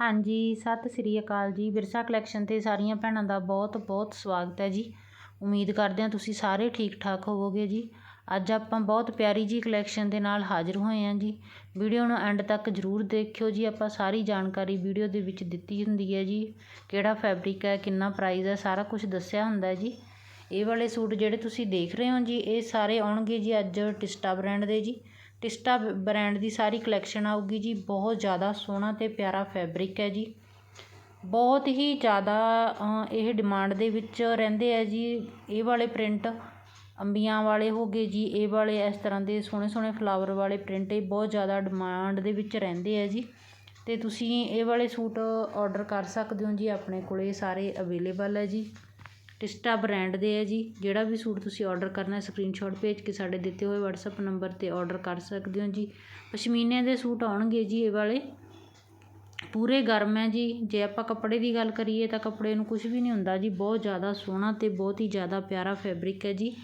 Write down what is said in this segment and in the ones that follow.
ਹਾਂਜੀ, ਸਤਿ ਸ੍ਰੀ ਅਕਾਲ ਜੀ। ਵਿਰਸਾ ਕਲੈਕਸ਼ਨ ਤੇ ਸਾਰੀਆਂ ਭੈਣਾਂ ਦਾ ਬਹੁਤ ਬਹੁਤ ਸਵਾਗਤ ਹੈ ਜੀ। ਉਮੀਦ ਕਰਦੇ ਹਾਂ ਤੁਸੀਂ ਸਾਰੇ ਠੀਕ ਠਾਕ ਹੋਵੋਗੇ ਜੀ। ਅੱਜ ਆਪਾਂ ਬਹੁਤ ਪਿਆਰੀ ਜੀ ਕਲੈਕਸ਼ਨ ਦੇ ਨਾਲ ਹਾਜ਼ਰ ਹੋਏ ਹਾਂ ਜੀ। ਵੀਡੀਓ ਨੂੰ ਐਂਡ ਤੱਕ ਜ਼ਰੂਰ ਦੇਖਿਓ ਜੀ। ਆਪਾਂ ਸਾਰੀ ਜਾਣਕਾਰੀ ਵੀਡੀਓ ਦੇ ਵਿੱਚ ਦਿੱਤੀ ਹੁੰਦੀ ਹੈ ਜੀ। ਕਿਹੜਾ ਫੈਬਰਿਕ ਹੈ, ਕਿੰਨਾ ਪ੍ਰਾਈਸ ਹੈ, ਸਾਰਾ ਕੁਝ ਦੱਸਿਆ ਹੁੰਦਾ ਹੈ ਜੀ। ਇਹ ਵਾਲੇ ਸੂਟ ਜਿਹੜੇ ਤੁਸੀਂ ਦੇਖ ਰਹੇ ਹੋ ਜੀ, ਇਹ ਸਾਰੇ ਆਉਣਗੇ ਜੀ ਅੱਜ ਟਿਸਟਾ ਬ੍ਰਾਂਡ ਦੇ ਜੀ। ਟਿਸਟਾ ਬ੍ਰੈਂਡ ਦੀ ਸਾਰੀ ਕਲੈਕਸ਼ਨ ਆਊਗੀ ਜੀ। ਬਹੁਤ ਜ਼ਿਆਦਾ ਸੋਹਣਾ ਅਤੇ ਪਿਆਰਾ ਫੈਬਰਿਕ ਹੈ ਜੀ। ਬਹੁਤ ਹੀ ਜ਼ਿਆਦਾ ਇਹ ਡਿਮਾਂਡ ਦੇ ਵਿੱਚ ਰਹਿੰਦੇ ਹੈ ਜੀ। ਇਹ ਵਾਲੇ ਪ੍ਰਿੰਟ ਅੰਬੀਆਂ ਵਾਲੇ ਹੋ ਗਏ ਜੀ। ਇਹ ਵਾਲੇ ਇਸ ਤਰ੍ਹਾਂ ਦੇ ਸੋਹਣੇ ਸੋਹਣੇ ਫਲਾਵਰ ਵਾਲੇ ਪ੍ਰਿੰਟ ਇਹ ਬਹੁਤ ਜ਼ਿਆਦਾ ਡਿਮਾਂਡ ਦੇ ਵਿੱਚ ਰਹਿੰਦੇ ਹੈ ਜੀ। ਅਤੇ ਤੁਸੀਂ ਇਹ ਵਾਲੇ ਸੂਟ ਔਡਰ ਕਰ ਸਕਦੇ ਹੋ ਜੀ। ਆਪਣੇ ਕੋਲ ਸਾਰੇ ਅਵੇਲੇਬਲ ਹੈ ਜੀ। ਟਿਸਟਾ ਬ੍ਰੈਂਡ ਦੇ ਹੈ ਜੀ। ਜਿਹੜਾ ਵੀ ਸੂਟ ਤੁਸੀਂ ਔਡਰ ਕਰਨਾ ਸਕਰੀਨਸ਼ੋਟ ਭੇਜ ਕੇ ਸਾਡੇ ਦਿੱਤੇ ਹੋਏ ਵਟਸਐਪ ਨੰਬਰ ਤੇ ਔਡਰ ਕਰ ਸਕਦੇ ਹੋ ਜੀ। ਪਸ਼ਮੀਨੇ ਦੇ ਸੂਟ ਆਉਣਗੇ ਜੀ ਇਹ ਵਾਲੇ। ਪੂਰੇ ਗਰਮ ਹੈ ਜੀ। ਜੇ ਆਪਾਂ ਕੱਪੜੇ ਦੀ ਗੱਲ ਕਰੀਏ ਤਾਂ ਕੱਪੜੇ ਨੂੰ ਕੁਝ ਵੀ ਨਹੀਂ ਹੁੰਦਾ ਜੀ। ਬਹੁਤ ਜ਼ਿਆਦਾ ਸੋਹਣਾ ਅਤੇ ਬਹੁਤ ਹੀ ਜ਼ਿਆਦਾ ਪਿਆਰਾ ਫੈਬਰਿਕ ਹੈ ਜੀ।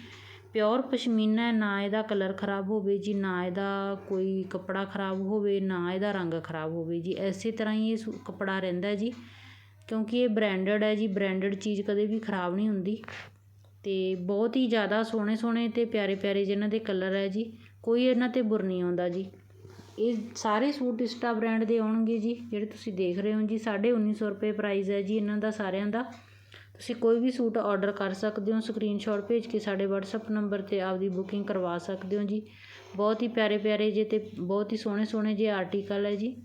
ਪਿਓਰ ਪਸ਼ਮੀਨਾ ਹੈ, ਨਾ ਇਹਦਾ ਕਲਰ ਖਰਾਬ ਹੋਵੇ ਜੀ, ਨਾ ਇਹਦਾ ਕੋਈ ਕੱਪੜਾ ਖਰਾਬ ਹੋਵੇ, ਨਾ ਇਹਦਾ ਰੰਗ ਖਰਾਬ ਹੋਵੇ ਜੀ। ਐਸੇ ਤਰ੍ਹਾਂ ਹੀ ਇਹ ਕੱਪੜਾ ਰਹਿੰਦਾ ਜੀ। ਕਿਉਂਕਿ ਇਹ ਬ੍ਰਾਂਡਡ ਹੈ ਜੀ ਬ੍ਰਾਂਡਡ ਚੀਜ਼ ਕਦੇ ਵੀ ਖਰਾਬ ਨਹੀਂ ਹੁੰਦੀ। ਅਤੇ ਬਹੁਤ ਹੀ ਜ਼ਿਆਦਾ ਸੋਹਣੇ ਸੋਹਣੇ ਅਤੇ ਪਿਆਰੇ ਪਿਆਰੇ ਜਿਹਨਾਂ ਦੇ ਕਲਰ ਹੈ ਜੀ, ਕੋਈ ਇਹਨਾਂ ਤੇ ਬੁਰ ਨਹੀਂ ਆਉਂਦਾ ਜੀ। ਇਹ ਸਾਰੇ ਸੂਟ ਇਸਟਾ ਬ੍ਰੈਂਡ ਦੇ ਆਉਣਗੇ ਜੀ, ਜਿਹੜੇ ਤੁਸੀਂ ਦੇਖ ਰਹੇ ਹੋ ਜੀ 1950 ਰੁਪਏ ਪ੍ਰਾਈਜ਼ ਹੈ ਜੀ ਇਹਨਾਂ ਦਾ, ਸਾਰਿਆਂ ਦਾ। ਤੁਸੀਂ ਕੋਈ ਵੀ ਸੂਟ ਆਰਡਰ ਕਰ ਸਕਦੇ ਹੋ ਸਕਰੀਨਸ਼ਾਟ ਭੇਜ ਕੇ ਸਾਡੇ WhatsApp ਨੰਬਰ ਤੇ ਆਪਦੀ ਬੁਕਿੰਗ ਕਰਵਾ ਸਕਦੇ ਹੋ ਜੀ। ਬਹੁਤ ਹੀ ਪਿਆਰੇ ਪਿਆਰੇ ਜੇ ਅਤੇ ਬਹੁਤ ਹੀ ਸੋਹਣੇ ਸੋਹਣੇ ਜੇ ਆਰਟੀਕਲ ਹੈ ਜੀ।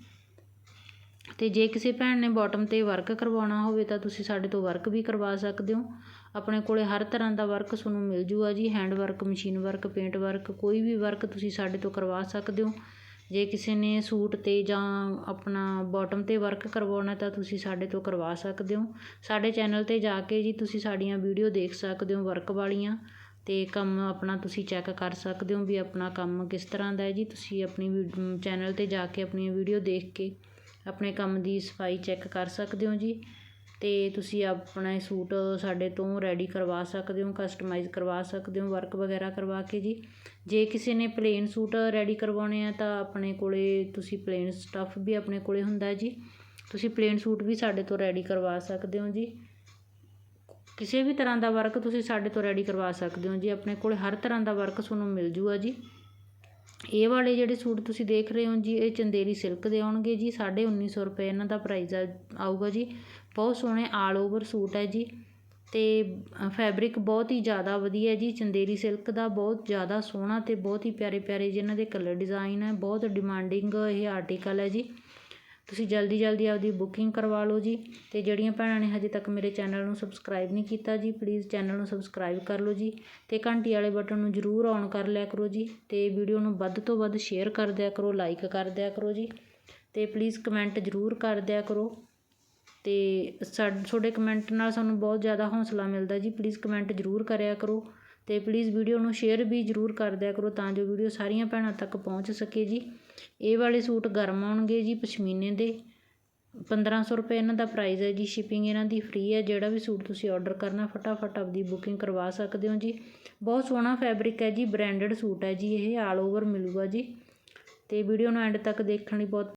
ਅਤੇ ਜੇ ਕਿਸੇ ਭੈਣ ਨੇ ਬੋਟਮ 'ਤੇ ਵਰਕ ਕਰਵਾਉਣਾ ਹੋਵੇ ਤਾਂ ਤੁਸੀਂ ਸਾਡੇ ਤੋਂ ਵਰਕ ਵੀ ਕਰਵਾ ਸਕਦੇ ਹੋ। ਆਪਣੇ ਕੋਲ ਹਰ ਤਰ੍ਹਾਂ ਦਾ ਵਰਕ ਤੁਹਾਨੂੰ ਮਿਲ ਜੂਗਾ ਜੀ। Hand work machine work paint work ਕੋਈ ਵੀ ਵਰਕ ਤੁਸੀਂ ਸਾਡੇ ਤੋਂ ਕਰਵਾ ਸਕਦੇ ਹੋ। ਜੇ ਕਿਸੇ ਨੇ ਸੂਟ 'ਤੇ ਜਾਂ ਆਪਣਾ ਬੋਟਮ 'ਤੇ ਵਰਕ ਕਰਵਾਉਣਾ ਤਾਂ ਤੁਸੀਂ ਸਾਡੇ ਤੋਂ ਕਰਵਾ ਸਕਦੇ ਹੋ। ਸਾਡੇ ਚੈਨਲ 'ਤੇ ਜਾ ਕੇ ਜੀ ਤੁਸੀਂ ਸਾਡੀਆਂ ਵੀਡੀਓ ਦੇਖ ਸਕਦੇ ਹੋ ਵਰਕ ਵਾਲੀਆਂ ਅਤੇ ਕੰਮ ਆਪਣਾ ਤੁਸੀਂ ਚੈੱਕ ਕਰ ਸਕਦੇ ਹੋ ਵੀ ਆਪਣਾ ਕੰਮ ਕਿਸ ਤਰ੍ਹਾਂ ਦਾ ਹੈ ਜੀ। ਤੁਸੀਂ ਆਪਣੀ ਚੈਨਲ 'ਤੇ ਜਾ ਕੇ ਆਪਣੀਆਂ ਵੀਡੀਓ ਦੇਖ ਕੇ ਆਪਣੇ ਕੰਮ ਦੀ ਸਫ਼ਾਈ ਚੈੱਕ ਕਰ ਸਕਦੇ ਹੋ ਜੀ। ਅਤੇ ਤੁਸੀਂ ਆਪਣਾ ਸੂਟ ਸਾਡੇ ਤੋਂ ਰੈਡੀ ਕਰਵਾ ਸਕਦੇ ਹੋ ਕਸਟਮਾਈਜ਼ ਕਰਵਾ ਸਕਦੇ ਹੋ ਵਰਕ ਵਗੈਰਾ ਕਰਵਾ ਕੇ ਜੀ। ਜੇ ਕਿਸੇ ਨੇ ਪਲੇਨ ਸੂਟ ਰੈਡੀ ਕਰਵਾਉਣੇ ਆ ਤਾਂ ਆਪਣੇ ਕੋਲ ਤੁਸੀਂ ਪਲੇਨ ਸਟੱਫ ਵੀ ਆਪਣੇ ਕੋਲ ਹੁੰਦਾ ਜੀ। ਤੁਸੀਂ ਪਲੇਨ ਸੂਟ ਵੀ ਸਾਡੇ ਤੋਂ ਰੈਡੀ ਕਰਵਾ ਸਕਦੇ ਹੋ ਜੀ। ਕਿਸੇ ਵੀ ਤਰ੍ਹਾਂ ਦਾ ਵਰਕ ਤੁਸੀਂ ਸਾਡੇ ਤੋਂ ਰੈਡੀ ਕਰਵਾ ਸਕਦੇ ਹੋ ਜੀ। ਆਪਣੇ ਕੋਲ ਹਰ ਤਰ੍ਹਾਂ ਦਾ ਵਰਕ ਤੁਹਾਨੂੰ ਮਿਲ ਜੂਗਾ ਜੀ। ਇਹ ਵਾਲੇ ਜਿਹੜੇ ਸੂਟ ਤੁਸੀਂ ਦੇਖ ਰਹੇ ਹੋ ਜੀ, ਇਹ ਚੰਦੇਰੀ ਸਿਲਕ ਦੇ ਆਉਣਗੇ ਜੀ 1950 ਰੁਪਏ ਇਹਨਾਂ ਦਾ ਪ੍ਰਾਈਸ ਆਊਗਾ ਜੀ। ਬਹੁਤ ਸੋਹਣੇ ਆਲ ਓਵਰ ਸੂਟ ਹੈ ਜੀ ਅਤੇ ਫੈਬਰਿਕ ਬਹੁਤ ਹੀ ਜ਼ਿਆਦਾ ਵਧੀਆ ਜੀ, ਚੰਦੇਰੀ ਸਿਲਕ ਦਾ ਬਹੁਤ ਜ਼ਿਆਦਾ ਸੋਹਣਾ ਅਤੇ ਬਹੁਤ ਹੀ ਪਿਆਰੇ ਪਿਆਰੇ ਜਿਹਨਾਂ ਦੇ ਕਲਰ ਡਿਜ਼ਾਇਨ ਹੈ, ਬਹੁਤ ਡਿਮਾਂਡਿੰਗ ਇਹ ਆਰਟੀਕਲ ਹੈ ਜੀ। ਤੁਸੀਂ ਜਲਦੀ ਜਲਦੀ ਆਪਦੀ ਬੁਕਿੰਗ ਕਰਵਾ ਲਓ ਜੀ ਅਤੇ ਜਿਹੜੀਆਂ ਭੈਣਾਂ ਨੇ ਹਜੇ ਤੱਕ ਮੇਰੇ ਚੈਨਲ ਨੂੰ ਸਬਸਕ੍ਰਾਈਬ ਨਹੀਂ ਕੀਤਾ ਜੀ ਪਲੀਜ਼ ਚੈਨਲ ਨੂੰ ਸਬਸਕ੍ਰਾਈਬ ਕਰ ਲਓ ਜੀ ਅਤੇ ਘੰਟੀ ਵਾਲੇ ਬਟਨ ਨੂੰ ਜ਼ਰੂਰ ਔਨ ਕਰ ਲਿਆ ਕਰੋ ਜੀ ਅਤੇ ਵੀਡੀਓ ਨੂੰ ਵੱਧ ਤੋਂ ਵੱਧ ਸ਼ੇਅਰ ਕਰ ਦਿਆ ਕਰੋ ਲਾਈਕ ਕਰ ਦਿਆ ਕਰੋ ਜੀ ਅਤੇ ਪਲੀਜ਼ ਕਮੈਂਟ ਜ਼ਰੂਰ ਕਰ ਦਿਆ ਕਰੋ ਤੇ ਤੁਹਾਡੇ ਕਮੈਂਟ ਨਾਲ ਸਾਨੂੰ ਬਹੁਤ ਜ਼ਿਆਦਾ ਹੌਂਸਲਾ ਮਿਲਦਾ ਜੀ ਪਲੀਜ਼ ਕਮੈਂਟ ਜ਼ਰੂਰ ਕਰਿਆ ਕਰੋ ਅਤੇ ਪਲੀਜ਼ ਵੀਡੀਓ ਨੂੰ ਸ਼ੇਅਰ ਵੀ ਜ਼ਰੂਰ ਕਰ ਦਿਆ ਕਰੋ ਤਾਂ ਜੋ ਵੀਡੀਓ ਸਾਰੀਆਂ ਭੈਣਾਂ ਤੱਕ ਪਹੁੰਚ ਸਕੇ ਜੀ। ਇਹ ਵਾਲੇ ਸੂਟ ਗਰਮ ਆਉਣਗੇ ਜੀ ਪਸ਼ਮੀਨੇ ਦੇ। 1500 ਰੁਪਏ ਇਹਨਾਂ ਦਾ ਪ੍ਰਾਈਜ਼ ਹੈ ਜੀ। ਸ਼ਿਪਿੰਗ ਇਹਨਾਂ ਦੀ ਫ੍ਰੀ ਹੈ। ਜਿਹੜਾ ਵੀ ਸੂਟ ਤੁਸੀਂ ਆਰਡਰ ਕਰਨਾ, ਫਟਾਫਟ ਆਪਦੀ ਬੁਕਿੰਗ ਕਰਵਾ ਸਕਦੇ ਹੋ ਜੀ। ਬਹੁਤ ਸੋਹਣਾ ਫੈਬਰਿਕ ਹੈ ਜੀ ਬ੍ਰਾਂਡਡ ਸੂਟ ਹੈ ਜੀ। ਇਹ ਆਲ ਓਵਰ ਮਿਲੂਗਾ ਜੀ। ਅਤੇ ਵੀਡੀਓ ਨੂੰ ਐਂਡ ਤੱਕ ਦੇਖਣ ਲਈ ਬਹੁਤ